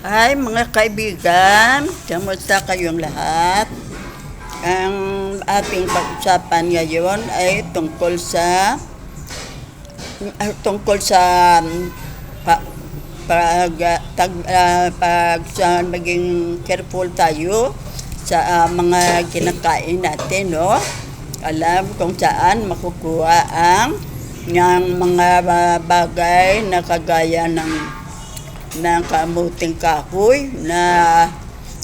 Hi mga kaibigan, kamusta kayong lahat? Ang ating pag-usapan ngayon ay tungkol sa ah, tungkol sa pa, pag tag, ah, pag sa maging careful tayo sa ah, mga kinakain natin, no? Alam kung saan makukuha ang ng mga bagay na kagaya ng ng kamuting kahoy na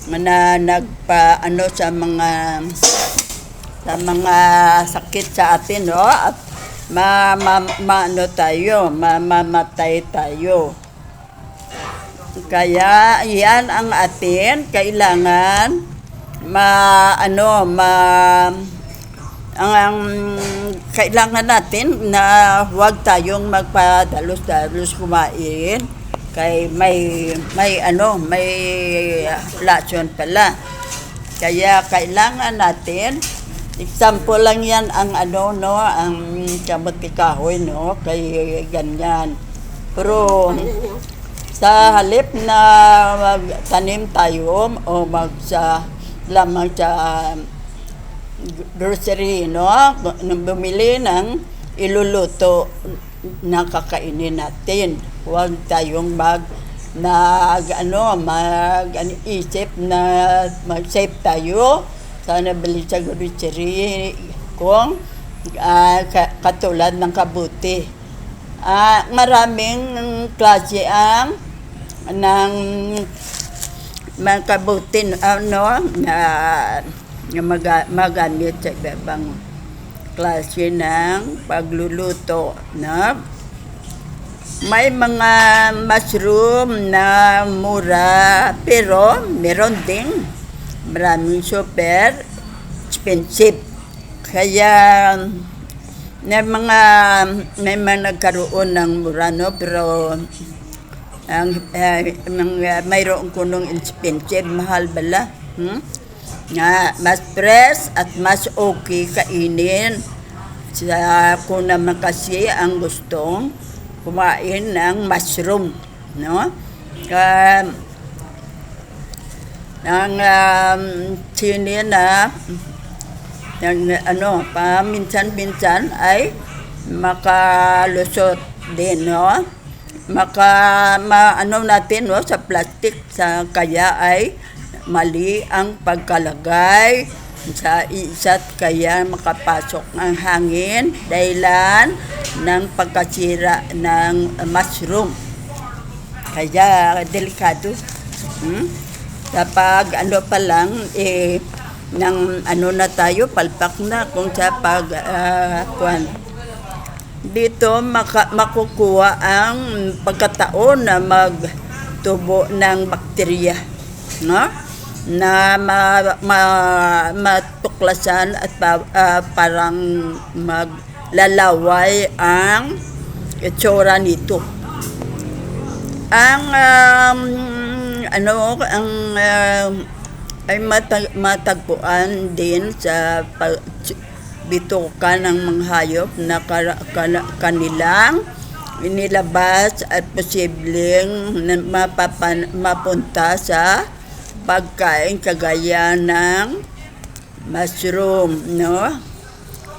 na nagpa ano sa mga sa mga sakit sa atin no? At ma, ma, ma ano tayo mamamatay tayo. Kaya yan ang atin kailangan ma ano ma ang, ang kailangan natin na huwag tayong magpadalos-dalos kumain kay may may ano may lason pala. Kaya kailangan natin example lang yan ang ano no ang kamot kahoy no kay ganyan. Pero sa halip na magtanim tayo o mag sa lamang sa grocery no bumili ng iluluto na kakainin natin. Huwag tayong mag nag ano mag ano, isip na mag save tayo. Sana bili sa grocery kung ah, ka- katulad ng kabuti. Ah, maraming klase ang ng mga kabuti ano na na maga, magamit sa ibang klase ng pagluluto na may mga mushroom na mura pero meron ding maraming super expensive. Kaya may mga may mga nagkaroon ng mura no? Pero ang uh, mga mayroon kunong expensive mahal bala hmm? Nga mas fresh at mas okay kainin. Sa kung naman kasi ang gustong kumain ng mushroom no? Um, ang um, sini na ng ano pa minsan-minsan ay makalusot din no? Maka ma, ano natin no? Sa plastic sa kaya ay mali ang pagkalagay sa isa't kaya makapasok ang hangin dahilan ng pagkasira ng mushroom kaya delikado hmm? kapag ano pa lang eh ng ano na tayo palpak na kung sa pag ah, kuwan. dito maka, makukuha ang pagkataon na magtubo ng bakterya no na ma, ma, matuklasan at pa, ah, parang maglalaway ang itsura nito. Ang um, ano ang um, ay matag, matagpuan din sa pag, bituka ng mga hayop na kara, kana- kanilang inilabas at posibleng mapapan, mapunta sa pagkain kagaya ng mushroom, no?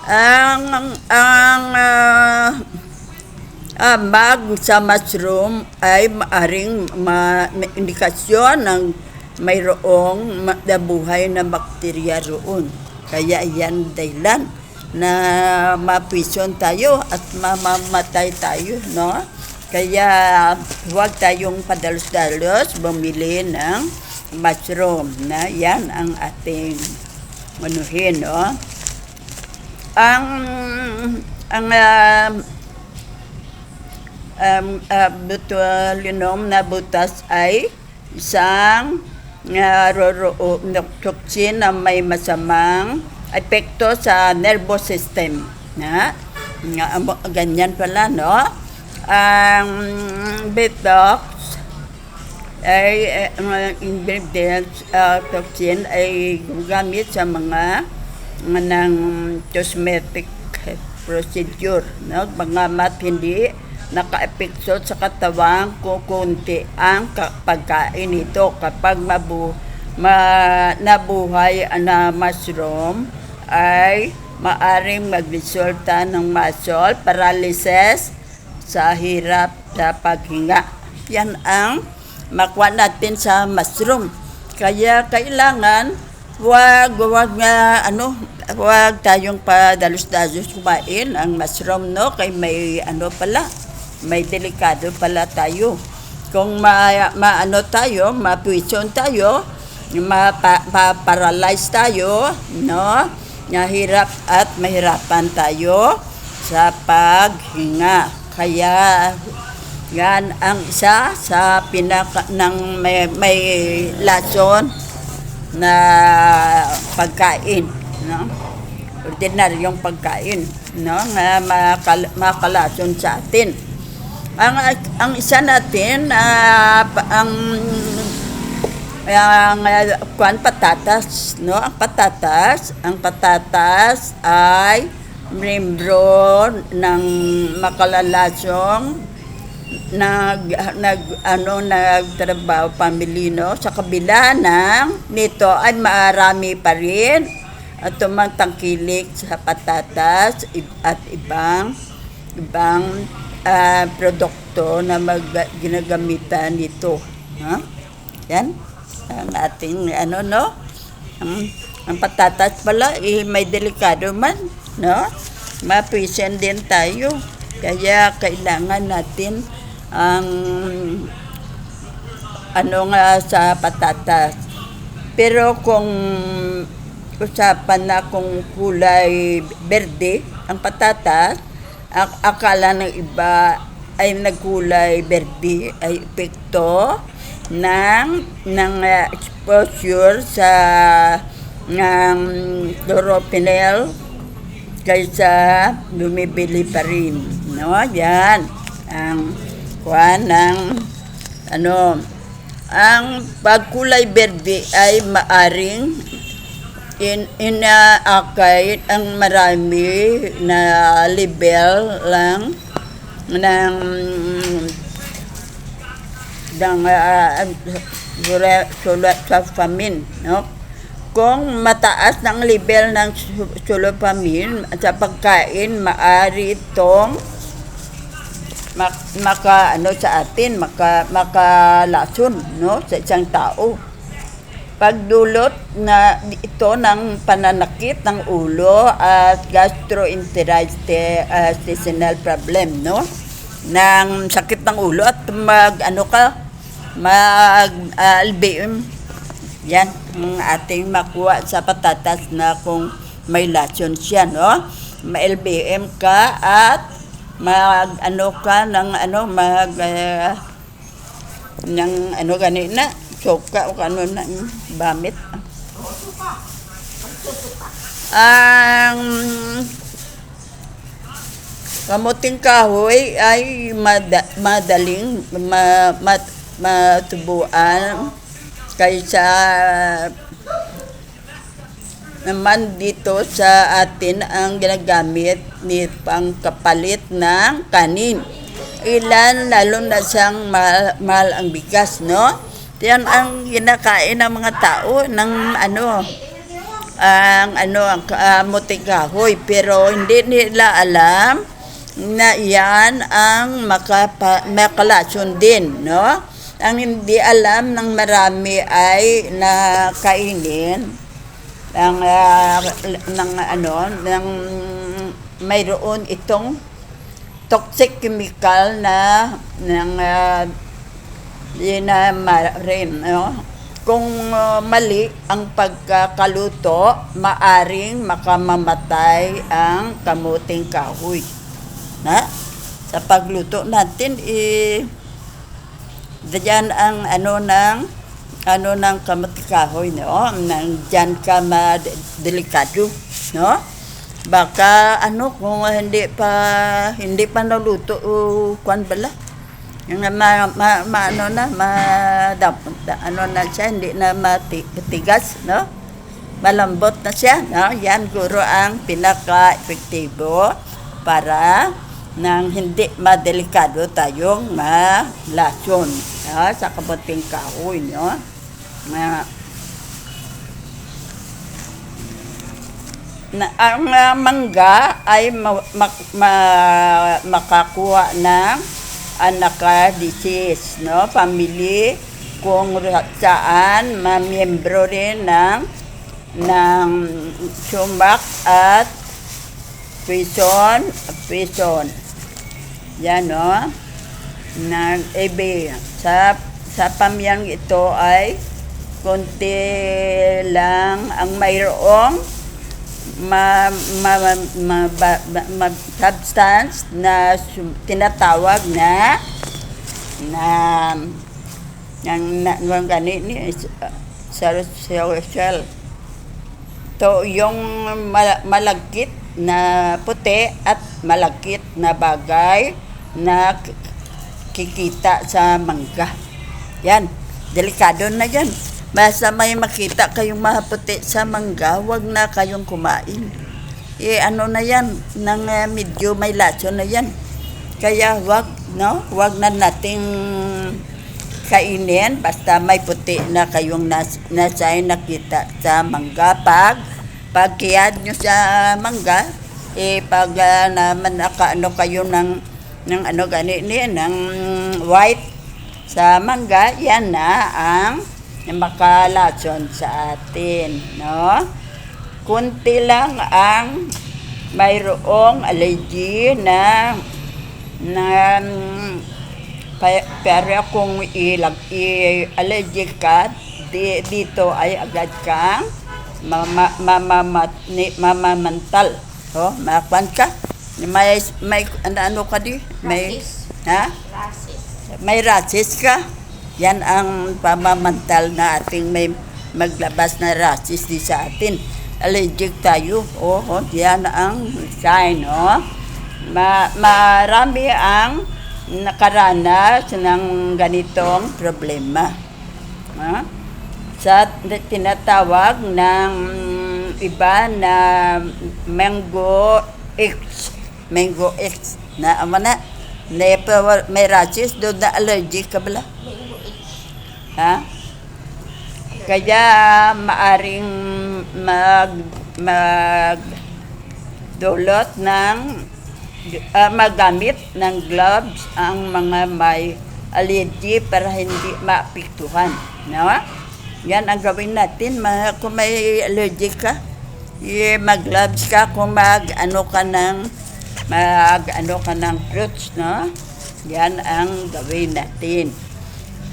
Ang ang, ang ah, ah, bag sa mushroom ay maaring ma, indikasyon ng mayroong ma- nabuhay na bakterya roon. Kaya yan dahilan na mapisyon tayo at mamamatay tayo, no? Kaya huwag tayong padalos-dalos bumili ng mushroom na yan ang ating manuhin, no? Ang ang ah, um, uh, botulinum na butas ay isang uh, roro, toxin na may masamang epekto sa nervous system. Na, ganyan pala, no? Ang detox ay eh, mga ingredients uh, toxin ay gugamit sa mga mga ng cosmetic procedure no bagamat hindi naka-epekto sa katawan kukunti ang ka- pagkain nito kapag mabu ma, nabuhay na mushroom ay maaring magresulta ng muscle paralysis sa hirap sa paghinga. Yan ang makuha natin sa mushroom. Kaya kailangan wag wag nga ano wag tayong padalos-dalos kumain ang mushroom no? Kay may ano pala may delikado pala tayo. Kung ma, maano tayo mapuison tayo mapa, ma-paralyze tayo no? Nahirap at mahirapan tayo sa paghinga. Kaya yan ang isa sa pinaka ng may, may lason na pagkain, no? Ordinaryong pagkain, no? Nga makal, makalason sa atin. Ang ang isa natin pa- ang ang uh, kuan patatas, no? Ang patatas, ang patatas ay membro ng makalalasong nag nag ano nagtrabaho pamilino sa kabila ng nito ay marami pa rin. At tumangtangkilik sa patatas at ibang ibang ah, produkto na mag ginagamitan nito. Ha? Yan. Ang ating ano no? Ang, ang patatas pala eh, may delikado man no? Mapisen din tayo kaya kailangan natin ang ano nga sa patatas. Pero kung usapan na kung kulay berde ang patatas, ak- akala ng iba ay nagkulay berde ay epekto ng ng uh, exposure sa ng chlorophyll kaysa bumibili pa rin. No? Yan. Ang kuhan ng ano, ang pagkulay berde ay maaring in inaakay ang marami na level lang ng ng uh, famine, no? Kung mataas ng level ng su- sulfamin sa pagkain, maari itong mak- maka ano sa atin, maka makalason no sa isang tao. Pagdulot na ito ng pananakit ng ulo at gastrointestinal problem, no? Ng sakit ng ulo at mag ano ka mag ah, LBM yan ang ating makuha sa patatas na kung may lason siya, no? May LBM ka at mag ano ka ng ano mag uh, ng ano ganina soka o ano na mm, bamit ang kamuting kahoy ay mada- madaling ma, mat, matubuan kaysa naman dito sa atin ang ginagamit ni pangkapalit ng kanin. Ilan lalo na siyang mahal, mahal ang bigas, no? Yan ang kinakain ng mga tao ng ano, ang ano ang kamuting kahoy pero hindi nila alam na yan ang makapa, makalason din, no? Ang hindi alam ng marami ay na kainin ng ah, ng ano ng mayroon itong toxic chemical na ng uh, rin no? kung ah, mali ang pagkakaluto maaring makamamatay ang kamuting kahoy na sa pagluto natin eh diyan ang ano ng ano ng kamuting kahoy no? Nang diyan ka ma delikado no? Baka ano kung hindi pa hindi pa naluto uh, kwan bala. Yung ma, ma, ma ano na ma da- ano na siya hindi na mati, matigas no? Malambot na siya no? Yan guro ang pinaka epektibo para nang hindi madelikado tayong malason ah, sa kabuting kahoy, no? Na, na ang ah, mangga ay ma, ma- ma- makakuha ng anaka disease, no? Family kung saan mamiyembro rin ng ng sumak at prison, prison. Yan, no? Ng EB. Sa, sa pamiyang ito ay konti lang ang mayroong ma, ma, ma, ma, ba- ma- substance na tinatawag na na ng ng gani ni sa social to yung mal- malagkit na puti at malagkit na bagay na kikita sa mangga. Yan, delikado na yan. Basta may makita kayong maputi sa mangga, wag na kayong kumain. Eh ano na yan, nang eh, medyo may laso na yan. Kaya wag, no? Wag na nating kainin basta may puti na kayong nas, nasay nakita sa mangga pag pagkiyad nyo sa mangga eh pag ah, naman nakaano kayo ng ng ano gani ni ng white sa mangga yan na ang makalason sa atin no? Kunti lang ang mayroong allergy na na pero kung ilag i-allergic ka di, dito ay agad kang mama, mama, ni, mamamantal oh makwan ka? May may ano, ano ka di? May Rasis. ha? Rasis. may rasis ka yan ang pamamantal na ating may maglabas na rasis di sa atin allergic tayo oh, oh yan ang sign oh Ma, marami ang nakaranas ng ganitong problema. Ha? Sa tinatawag ng iba na mango X. Mango X. Na ama na. May, may rashes doon na allergic ka bala. Ha? Kaya maaring mag mag dulot ng ah, magamit ng gloves ang mga may allergy para hindi maapektuhan. No? Yan ang gawin natin. Ma, kung may allergy ka, eh, mag-gloves ka kung mag ano ka ng mag ano ka ng fruits, no? Yan ang gawin natin.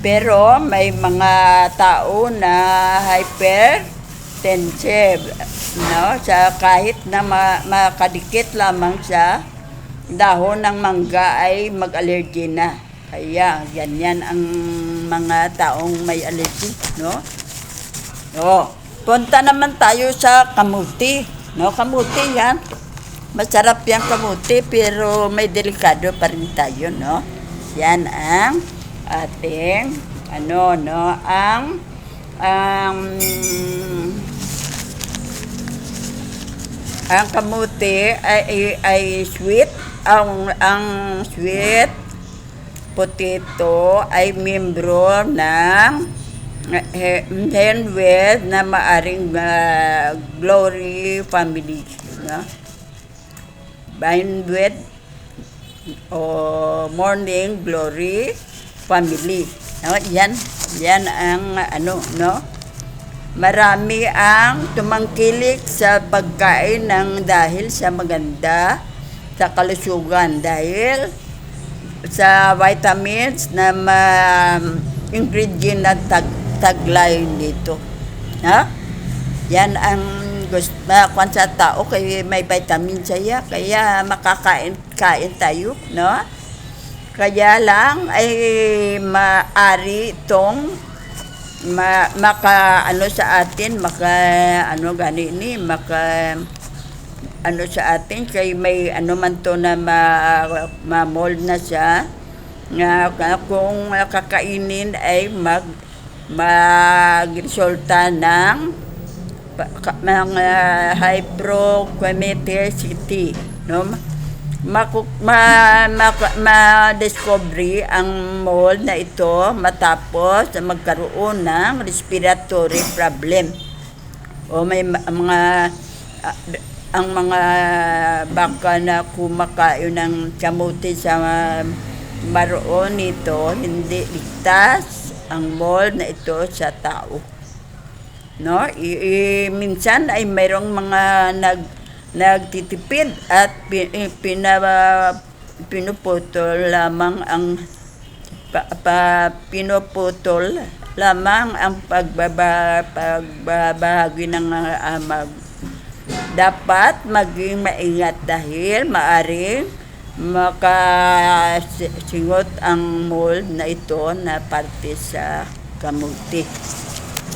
Pero may mga tao na hypertensive, no? Sa kahit na ma- makadikit lamang sa dahon ng mangga ay mag-allergy na. Kaya ganyan ang mga taong may allergy, no? Oh, punta naman tayo sa kamuti, no? Kamuti yan. Masarap yung kamuti pero may delikado pa rin tayo, no? Yan ang ating ano, no? Ang ang ang kamuti ay, ay, ay sweet. Ang ang sweet potato ay membro ng Henwed na maaring ah, Glory family. No? Henwed o Morning Glory family. No? Yan, yan ang ano, no? Marami ang tumangkilik sa pagkain ng dahil sa maganda sa kalusugan dahil sa vitamins na ma ingredient na tag, taglay dito. Ha? Yan ang gusto kung sa tao kaya may vitamin siya kaya makakain kain tayo, no? Kaya lang ay maari itong ma, maka ano sa atin maka ano gani ni maka ano sa atin kay may ano man to na ma, ma-mold na siya nga kung kakainin ay mag magresulta ng pa- ka- mga hyperchemicity no maku- ma, ma, ma-discovery ang mold na ito matapos magkaroon ng respiratory problem. O may ma- mga ah, ang mga baka na kumakain ng kamuti sa maroon nito, hindi ligtas ang mold na ito sa tao. No? I, i- minsan ay mayroong mga nag nagtitipid at pi, i- pina, pinuputol lamang ang pa, pa, pinuputol lamang ang pagbaba, pagbabahagi ng amag. Dapat maging maingat dahil maaring makasingot ang mold na ito na parte sa kamuti.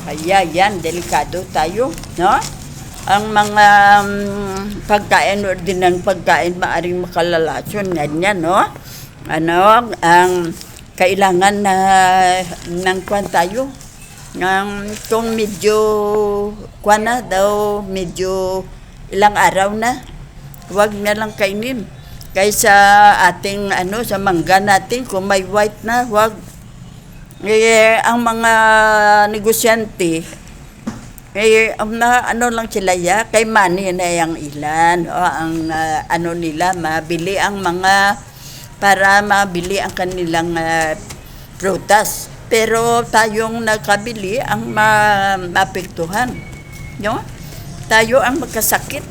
Kaya yan, delikado tayo, no? Ang mga um, pagkain, ordinang pagkain, maaring makalalasyon, ganyan, no? Ano, ang kailangan na ng kwan tayo. Ng, kung medyo, kwan na daw, medyo ilang araw na, huwag na lang kainin. Kaysa ating, ano, sa mangga natin, kung may white na, huwag eh, ang mga negosyante, eh, ang na, ano lang sila ya, kay money na yung ilan, o ang ah, ano nila, mabili ang mga, para mabili ang kanilang ah, prutas. Pero tayong nakabili ang ma, mapektuhan. No? Tayo ang magkasakit.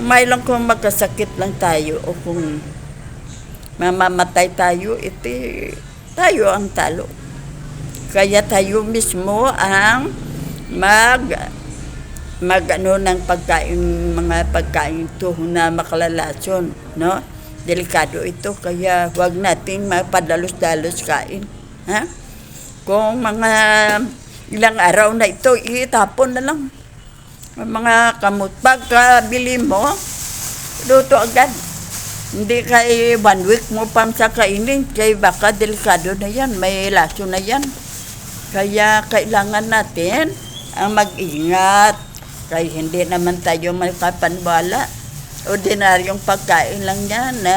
May lang kung magkasakit lang tayo o kung mamamatay tayo, iti tayo ang talo. Kaya tayo mismo ang mag mag ano ng pagkain mga pagkain ito na makalalasyon, no? Delikado ito kaya wag nating mapadalos-dalos kain, ha? Kung mga ilang araw na ito, itapon na lang. Ang mga kamot. Pagkabili mo, luto agad. Hindi kay one week mo pang sa kainin, kay baka delikado na yan, may laso na yan. Kaya kailangan natin ang mag-ingat. Kaya hindi naman tayo makapanbala. Ordinaryong pagkain lang yan na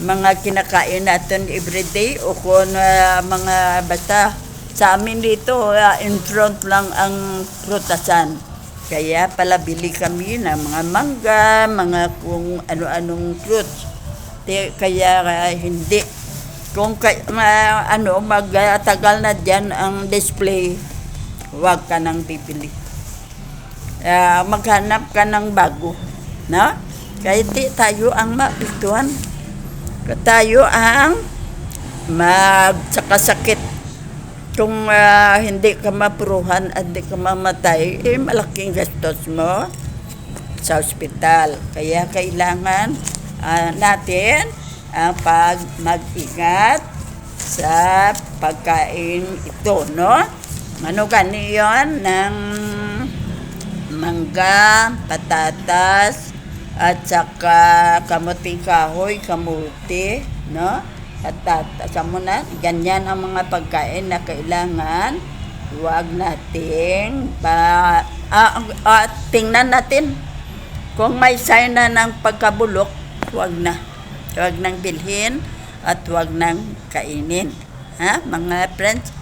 mga kinakain natin everyday o kung ah, mga basta sa amin dito ah, in front lang ang prutasan. Kaya pala bili kami ng mga mangga, mga kung ano-anong fruits. Kaya ah, hindi kung kay, ma, ano, magtagal na dyan ang display, huwag ka nang bibili. Ah, maghanap ka ng bago. No? Kaya di tayo ang mapituan. Tayo ang magsakasakit. Kung ah, hindi ka mapuruhan at hindi ka mamatay, eh malaking gastos mo sa ospital. Kaya kailangan ah, natin ang pag mag-ingat sa pagkain ito, no? Ano gani yon ng mangga, patatas, at saka kamuting kahoy, kamuti, no? Patatas, mo na, ganyan ang mga pagkain na kailangan huwag nating pa, ah, ah, tingnan natin kung may sign na ng pagkabulok, huwag na. Huwag nang bilhin at huwag nang kainin. Ha, mga friends?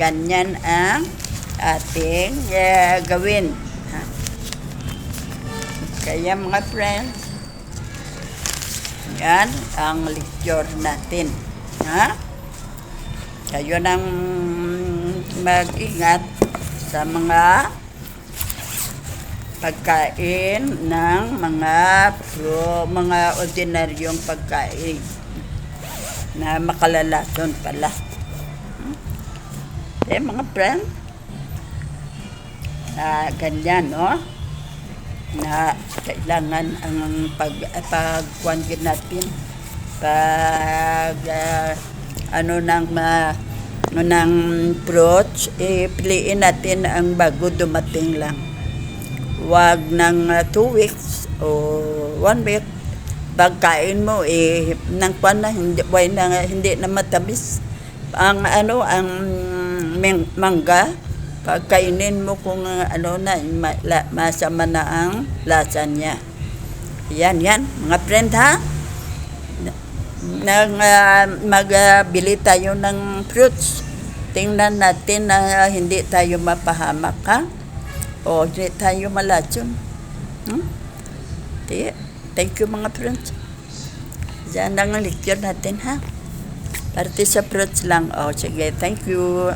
Ganyan ang ating eh, gawin. Ha? Kaya mga friends, yan ang lecture natin. Ha? Kayo nang mag-ingat sa mga pagkain ng mga pro, mga ordinaryong pagkain na makalalason pala. Eh, mga friend, na ganyan, no? Na kailangan ang pag, pagkuhan din natin. Pag ah, ano nang ma ano ng fruits, eh, piliin natin ang bago dumating lang. Wag ng uh, two weeks o one week. Pagkain mo eh nang kwan na hindi why na hindi na matamis. Ang ano ang mangga pagkainin mo kung uh, ano na ma, la, masama na ang lasa niya yan yan mga friend ha, nang ah, magbili tayo ng fruits. Tingnan natin na hindi tayo mapahamak ha. O hindi tayo malatyon. Hmm? Thank you mga friends. Lang ang lecture natin ha. Parte sa fruits lang. O sige, thank you.